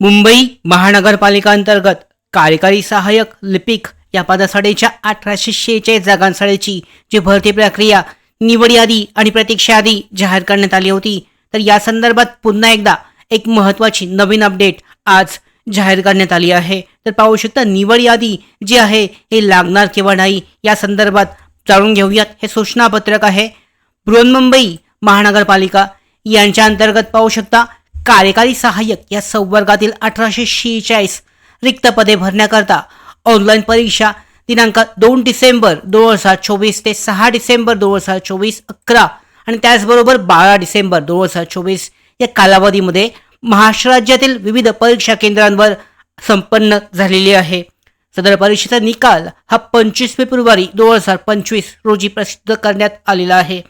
मुंबई महानगरपालिका अंतर्गत कार्यकारी सहाय्यक लिपिक या पदासाठीच्या अठराशे शेहेचाळीस जागांसाठीची जी भरती प्रक्रिया निवड यादी आणि प्रतीक्षा यादी जाहीर करण्यात आली होती. तर या संदर्भात पुन्हा एकदा एक महत्त्वाची नवीन अपडेट आज जाहीर करण्यात आली आहे. तर पाहू शकता निवड यादी जी आहे हे लागणार किंवा नाही या संदर्भात जाणून घेऊयात. हे सूचनापत्रक आहे. बृहन्मुंबई महानगरपालिका यांच्या अंतर्गत पाहू शकता कार्यकारी सहाय्यक या संवर्गातील अठराशे शेहेचाळीस रिक्त पदे भरण्याकरता ऑनलाईन परीक्षा दिनांक दोन डिसेंबर दोन हजार चोवीस ते सहा डिसेंबर दोन हजार चोवीस अकरा आणि त्याचबरोबर बारा डिसेंबर दोन हजार चोवीस या कालावधीमध्ये महाराष्ट्र राज्यातील विविध परीक्षा केंद्रांवर संपन्न झालेली आहे. सदर परीक्षेचा निकाल हा पंचवीस फेब्रुवारी दोन हजार पंचवीस रोजी प्रसिद्ध करण्यात आलेला आहे.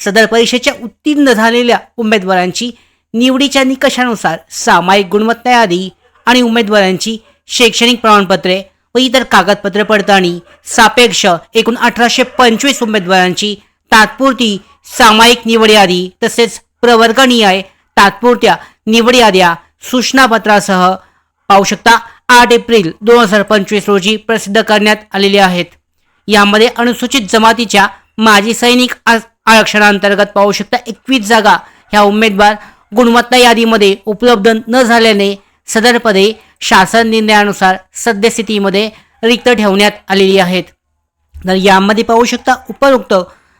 सदर परीक्षेच्या उत्तीर्ण झालेल्या उमेदवारांची निवडीच्या निकषानुसार सामायिक गुणवत्ता यादी आणि उमेदवारांची शैक्षणिक प्रमाणपत्रे व इतर कागदपत्रे पडताळणी सापेक्ष एकूण अठराशे पंचवीस उमेदवारांची तात्पुरती सामायिक निवड यादी तसेच प्रवर्गनिहाय तात्पुरत्या निवड याद्या सूचनापत्रासह पाहू शकता. आठ एप्रिल दोन हजार पंचवीस रोजी प्रसिद्ध करण्यात आलेले आहेत. यामध्ये अनुसूचित जमातीच्या माजी सैनिक आरक्षणांतर्गत पाहू शकता एकवीस जागा ह्या उमेदवार गुणवत्ता यादीमध्ये उपलब्ध न झाल्याने सदर पदे शासन निर्णयानुसार सद्यस्थितीमध्ये रिक्त ठेवण्यात आलेली आहेत. तर यामध्ये पाहू शकता उपरोक्त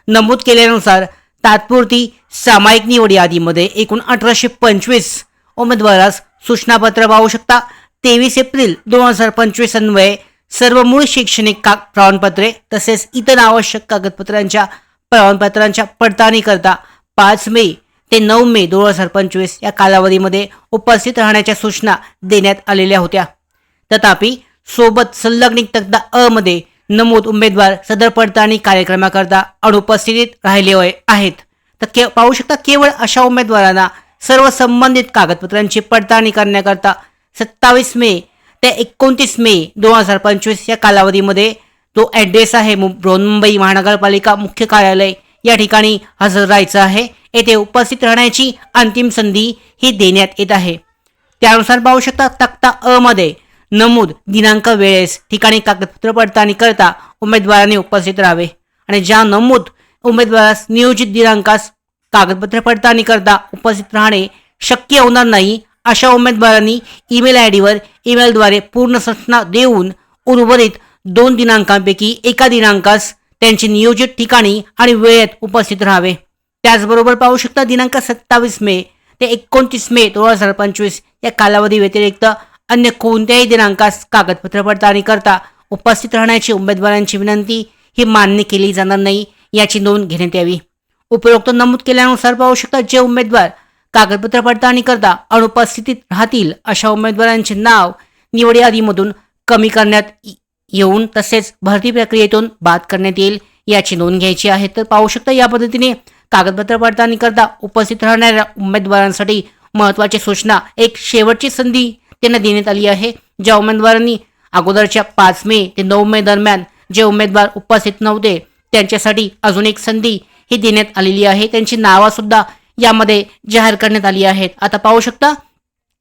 नमूद केल्यानुसार तात्पुरती सामायिक निवड यादीमध्ये एकूण अठराशे पंचवीस उमेदवारास सूचनापत्र पाहू शकता. तेवीस एप्रिल दोन हजार पंचवीस अन्वये सर्व मूळ शैक्षणिक का प्रमाणपत्रे तसेच इतर आवश्यक कागदपत्रांच्या प्रमाणपत्रांच्या पडताळणीकरता पाच मे ते नऊ मे दोन हजार पंचवीस या कालावधीमध्ये उपस्थित राहण्याच्या सूचना देण्यात आलेल्या होत्या. तथापि सोबत संलग्नित तक्ता अ मध्ये नमूद उमेदवार सदर पडताळणी कार्यक्रमाकरता अनुपस्थित राहिले आहेत. तर के पाहू शकता केवळ अशा उमेदवारांना सर्व संबंधित कागदपत्रांची पडताळणी करण्याकरता सत्तावीस मे ते एकोणतीस मे दोन हजार पंचवीस या कालावधीमध्ये तो ॲड्रेस आहे मु- बृहन्मुंबई महानगरपालिका मुख्य कार्यालय या ठिकाणी हजर राहायचं आहे. येथे उपस्थित राहण्याची अंतिम संधी ही देण्यात येत आहे. त्यानुसार पाहू शकता तक्ता अ मध्ये नमूद दिनांक वेळेस ठिकाणी कागदपत्र पडताळणी करता उमेदवारांनी उपस्थित राहावे. आणि ज्या नमूद उमेदवारास नियोजित दिनांकास कागदपत्र पडताळणी करता उपस्थित राहणे शक्य होणार नाही अशा उमेदवारांनी ईमेल आय डीवर ईमेलद्वारे पूर्ण सूचना देऊन उर्वरित दोन दिनांकांपैकी एका दिनांकास त्यांची नियोजित ठिकाणी आणि वेळेत उपस्थित राहावे. त्याचबरोबर पाहू शकता दिनांक सत्तावीस मे ते एकोणतीस मे दोन हजार पंचवीस या कालावधी व्यतिरिक्त अन्य कोणत्याही दिनांकास कागदपत्र पडताळणी करता उपस्थित राहण्याची उमेदवारांची विनंती ही मान्य केली जाणार नाही याची नोंद घेण्यात यावी. उपरोक्त नमूद केल्यानुसार पाहू शकता जे उमेदवार कागदपत्र पडताळणी करता अनुपस्थितीत राहतील अशा उमेदवारांचे नाव निवड यादीमधून कमी करण्यात येऊन तसेच भरती प्रक्रियेतून बाद करण्यात येईल याची नोंद घ्यायची आहे. तर पाहू शकता या पद्धतीने कागदपत्र पडताळणी करता उपस्थित राहणाऱ्या उमेदवारांसाठी महत्त्वाची सूचना. एक शेवटची संधी त्यांना देण्यात आली आहे. ज्या उमेदवारांनी अगोदरच्या पाच मे ते नऊ मे दरम्यान जे उमेदवार उपस्थित नव्हते त्यांच्यासाठी अजून एक संधी ही देण्यात आलेली आहे. त्यांची नावं सुद्धा यामध्ये जाहीर करण्यात आली आहेत. आता पाहू शकता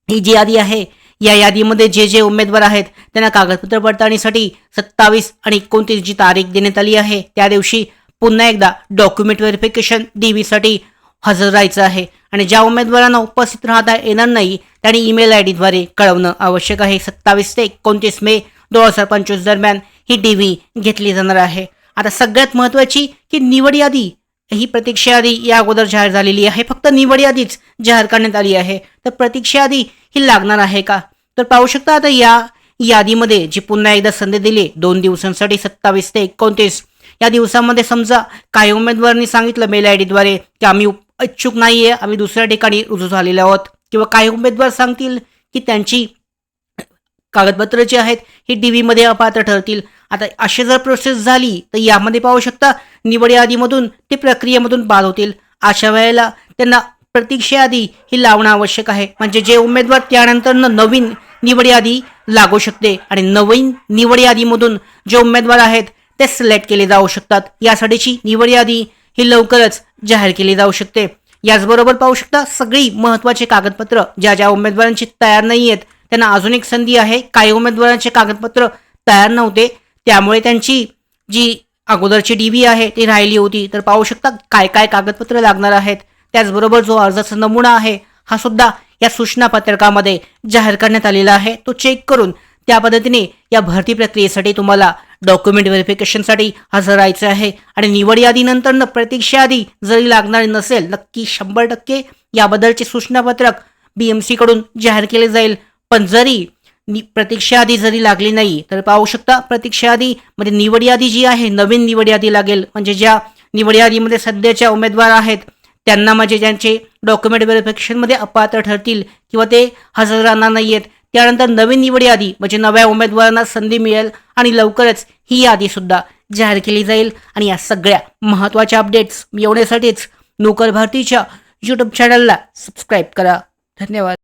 ही जी यादी आहे या यादीमध्ये जे जे उमेदवार आहेत त्यांना कागदपत्र पडताळणीसाठी सत्तावीस आणि एकोणतीस जी तारीख देण्यात आली आहे. त्या दिवशी पुन्हा एकदा डॉक्युमेंट व्हेरिफिकेशन डी व्हीसाठी हजर राहायचं आहे. आणि ज्या उमेदवारांना उपस्थित राहता येणार नाही त्यांनी ईमेल आय डीद्वारे कळवणं आवश्यक आहे. सत्तावीस ते एकोणतीस मे दोन हजार पंचवीस दरम्यान ही डी व्ही घेतली जाणार आहे. आता सगळ्यात महत्त्वाची की निवड यादी. ही प्रतीक्षा यादी या अगोदर जाहीर झालेली आहे. फक्त निवड यादीच जाहीर करण्यात आली आहे. तर प्रतीक्षा यादी ही लागणार आहे का? तर पाहू शकता आता या यादीमध्ये जी पुन्हा एकदा संधी दिली दोन दिवसांसाठी सत्तावीस ते एकोणतीस या दिवसामध्ये समजा काही उमेदवारांनी सांगितलं मेल आय डीद्वारे की आम्ही इच्छुक नाही आहे आम्ही दुसऱ्या ठिकाणी रुजू झालेले आहोत. किंवा काही उमेदवार सांगतील की त्यांची कागदपत्र जी आहेत ही डी व्हीमध्ये अपात्र ठरतील. आता अशी जर प्रोसेस झाली तर यामध्ये पाहू शकता निवड यादीमधून ते प्रक्रियेमधून बाद होतील. अशा वेळेला त्यांना प्रतीक्षा यादी ही लावणं आवश्यक आहे. म्हणजे जे उमेदवार त्यानंतर नवीन निवड यादी लागू शकते. आणि नवीन निवड यादीमधून जे उमेदवार आहेत ते सिलेक्ट केले जाऊ शकतात. यासाठीची निवड यादी ही लवकरच जाहीर केली जाऊ शकते. याचबरोबर पाहू शकता सगळी महत्त्वाची कागदपत्र ज्या ज्या उमेदवारांची तयार नाही आहेत त्यांना अजून एक संधी आहे. काही उमेदवारांचे कागदपत्र तयार नव्हते त्यामुळे त्यांची जी अगोदरची डी व्ही आहे ती राहिली होती. तर पाहू शकता काय काय कागदपत्र लागणार आहेत. त्याचबरोबर जो अर्जाचा नमुना आहे हा सुद्धा या सूचना पत्रकामध्ये जाहीर करण्यात आलेला आहे. तो चेक करून त्या पद्धतीने या भरती प्रक्रियेसाठी तुम्हाला डॉक्युमेंट व्हेरिफिकेशनसाठी हजर राहायचं आहे. आणि निवड यादीनंतर प्रतीक्षा यादी जरी लागणार नसेल नक्की शंभर टक्के याबद्दलचे सूचनापत्रक बी एमकडून जाहीर केले जाईल. पण जरी प्रतीक्षा यादी जरी लागली नाही तर पाहू शकता प्रतीक्षा यादी म्हणजे निवड यादी जी आहे नवीन निवड यादी लागेल. म्हणजे ज्या निवड यादीमध्ये सध्याच्या उमेदवार आहेत त्यांना म्हणजे ज्यांचे डॉक्युमेंट व्हेरिफिकेशनमध्ये अपात्र ठरतील किंवा ते हजर राहणार नाही आहेत त्यानंतर नवीन निवड यादी म्हणजे नव्या उमेदवारांना संधी मिळेल आणि लवकरच ही यादी सुद्धा जाहीर केली जाईल. आणि या सगळ्या महत्त्वाच्या अपडेट्स मिळवण्यासाठीच नोकर भारतीच्या यूट्यूब चॅनलला सबस्क्राईब करा. धन्यवाद.